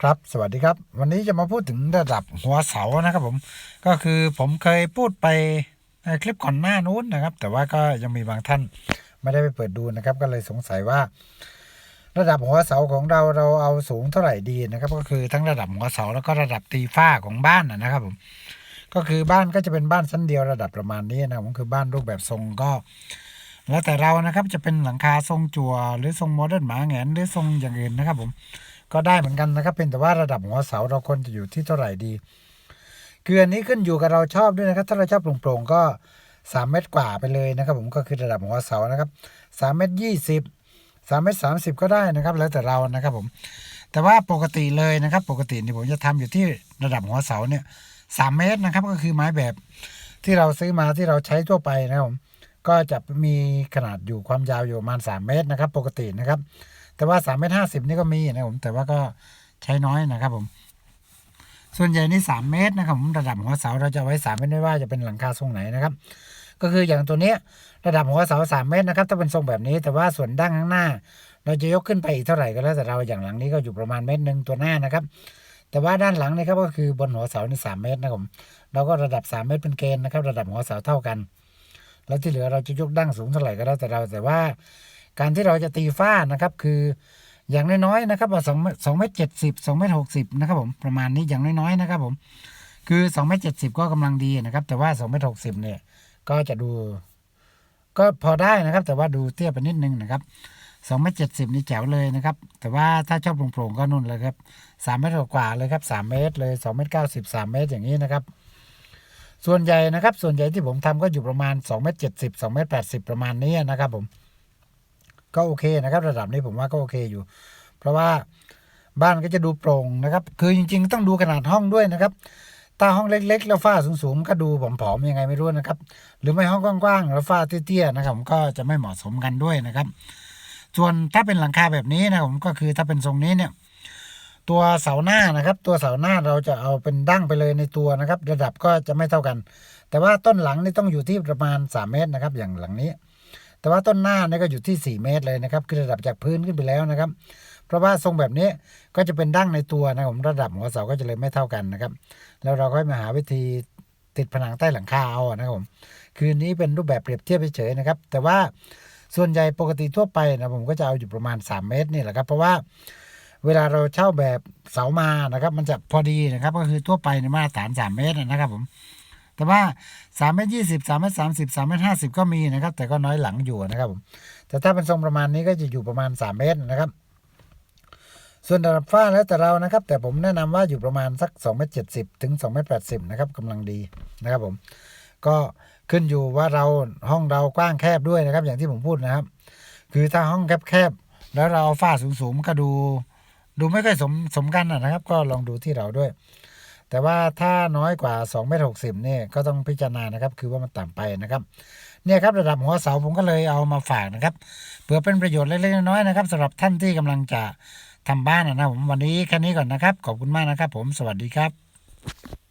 ครับ สวัสดีครับ วันนี้จะมาพูดถึงระดับหัวเสานะครับผม ก็คือผมเคยพูดไปในคลิปก่อนหน้านู้นนะครับ แต่ว่าก็ยังมีบางท่านไม่ได้ไปเปิดดูนะครับ ก็เลยสงสัยว่า ระดับหัวเสาของเราเราเอาสูงเท่าไหร่ดีนะครับ ก็คือทั้งระดับหัวเสาแล้วก็ระดับตีฝ้าของบ้านนะนะครับผม ก็คือบ้านก็จะเป็นบ้านชั้นเดียวระดับประมาณนี้นะผมคือบ้านรูปแบบทรงก็ แล้วแต่เรานะครับจะเป็นหลังคาทรงจั่วหรือทรงโมเดิร์นหมาแงนหรือทรงอย่างอื่นนะครับผม ก็ได้เหมือนกันนะครับเป็นแต่ว่าระดับหัวเสาเราควรจะอยู่ที่เท่าไหร่ดีคือนนี้ขึ้นอยู่กับเราชอบด้วยนะครับ ถ้าเราชอบโปร่งๆก็สามเมตรกว่าไปเลยนะครับ ผมก็คือระดับหัวเสานะครับสามเมตรยี่สิบสามเมตรสามสิบก็ได้นะครับ แล้วแต่เรานะครับผมแต่ว่าปกติเลยนะครับ ปกตินี่ผมจะทำอยู่ที่ระดับหัวเสาเนี่ยสามเมตรนะครับก็คือไม้แบบที่เราซื้อมาที่เราใช้ทั่วไปนะครับผมก็จะมีขนาดอยู่ความยาวอยู่ประมาณสามเมตรนะครับ ปกตินะครับ แต่ว่าสามเมตรห้าสิบนี่ก็มีนะครับผมแต่ว่าก็ใช้น้อยนะครับผม ส่วนใหญ่นี่สามเมตรนะครับผมระดับหัวเสาเราจะไว้สามเมตรไม่ว่าจะเป็นหลังคาทรงไหนนะครับ ก็คืออย่างตัวเนี้ยระดับหัวเสาสามเมตรนะครับถ้าเป็นทรงแบบนี้ แต่ว่าส่วนด้านข้างหน้า เราจะยกขึ้นไปอีกเท่าไหร่ก็แล้วแต่เราอย่างหลังนี้ก็อยู่ประมาณเมตรหนึ่งตัวหน้านะครับแต่ว่าด้านหลังนี่ครับก็คือบนหัวเสานี่สามเมตรนะครับผมเราก็ระดับสามเมตรเป็นเกณฑ์นะครับ ระดับหัวเสาเท่ากัน แล้วที่เหลือเราจะยกดั้งสูงเท่าไหร่ก็แล้วแต่เราแต่ว่า การที่เราจะตีฝ้านะครับคืออย่างน้อยๆนะครับว่าสองสองเมตรเจ็ดสิบสองเมตรหกสิบนะครับผมประมาณนี้อย่างน้อยๆนะครับผมคือสองเมตรเจ็ดสิบก็กำลังดีนะครับ แต่ว่าสองเมตรหกสิบเนี่ยก็จะดู ก็พอได้นะครับ แต่ว่าดูเตี้ยไปนิดนึงนะครับสองเมตรเจ็ดสิบนี่แจ๋วเลยนะครับ แต่ว่าถ้าชอบโปร่งๆก็นุ่นเลยครับสามเมตรกว่าเลยครับสามเมตรเลยสองเมตรเก้าสิบสามเมตรอย่างนี้นะครับ ส่วนใหญ่นะครับ ส่วนใหญ่ที่ผมทำก็อยู่ประมาณ2เมตร70 2เมตร80ประมาณนี้นะครับผม ก็โอเคนะครับระดับนี้ผมว่าก็โอเคอยู่ เพราะว่าบ้านก็จะดูโปร่งนะครับ คือจริง ๆ ต้องดูขนาดห้องด้วยนะครับ ถ้าห้องเล็ก ๆ แล้วฝ้าสูงๆก็ดูผอมๆยังไงไม่รู้นะครับ หรือไม่ห้องกว้างๆแล้วฝ้าเตี้ยๆนะครับผมก็จะไม่เหมาะสมกันด้วยนะครับ ส่วนถ้าเป็นหลังคาแบบนี้นะผมก็คือถ้าเป็นทรงนี้เนี่ย ตัวเสาหน้านะครับ ตัวเสาหน้าเราจะเอาเป็นดั้งไปเลยในตัวนะครับ ระดับก็จะไม่เท่ากัน แต่ว่าต้นหลังนี่ต้องอยู่ที่ประมาณ 3 เมตรนะครับ อย่างหลังนี้ แต่ว่าต้นหน้านี่ก็อยู่ที่ 4 เมตรเลยนะครับคือระดับจากพื้นขึ้นไปแล้วนะครับ เพราะว่าทรงแบบนี้ก็จะเป็นดั้งในตัวนะผมระดับหัวเสาก็จะเลยไม่เท่ากันนะครับ แล้วเราก็มาหาวิธีติดผนังใต้หลังคาเอานะครับผมคือนนี้เป็นรูปแบบเปรียบเทียบเฉยๆนะครับ แต่ว่าส่วนใหญ่ปกติทั่วไปนะผมก็จะเอาอยู่ประมาณ 3 เมตรนี่แหละครับ เพราะว่าเวลาเราเช่าแบบเสามานะครับ มันจะพอดีนะครับ ก็คือทั่วไปในมาตรฐานสามเมตรนะครับผม แต่ว่าสามเมตรยี่สิบสามเมตรสามสิบสามเมตรห้าสิบก็มีนะครับ แต่ก็น้อยหลังอยู่นะครับผมแต่ถ้าเป็นทรงประมาณนี้ก็จะอยู่ประมาณสามเมตรนะครับ ส่วนระดับฝ้าแล้วแต่เรานะครับ แต่ผมแนะนำว่าอยู่ประมาณสักสองเมตรเจ็ดสิบถึงสองเมตรแปดสิบนะครับกำลังดีนะครับผมก็ขึ้นอยู่ว่าเราห้องเรากว้างแคบด้วยนะครับ อย่างที่ผมพูดนะครับ คือถ้าห้องแคบๆแล้วเราเอาฝ้าสูงๆก็ดู ดูไม่ค่อยสมสมกันนะนะครับ ก็ลองดูที่เราด้วย แต่ว่าถ้าน้อยกว่า2เมตรหกสิบเนี่ยก็ต้องพิจารณานะครับ คือว่ามันต่ำไปนะครับเนี่ยครับระดับหัวเสาผมก็เลยเอามาฝากนะครับเพื่อเป็นประโยชน์เล็กๆน้อยๆนะครับสำหรับท่านที่กำลังจะทำบ้านนะผมวันนี้แค่นี้ก่อนนะครับ ขอบคุณมากนะครับ ผมสวัสดีครับ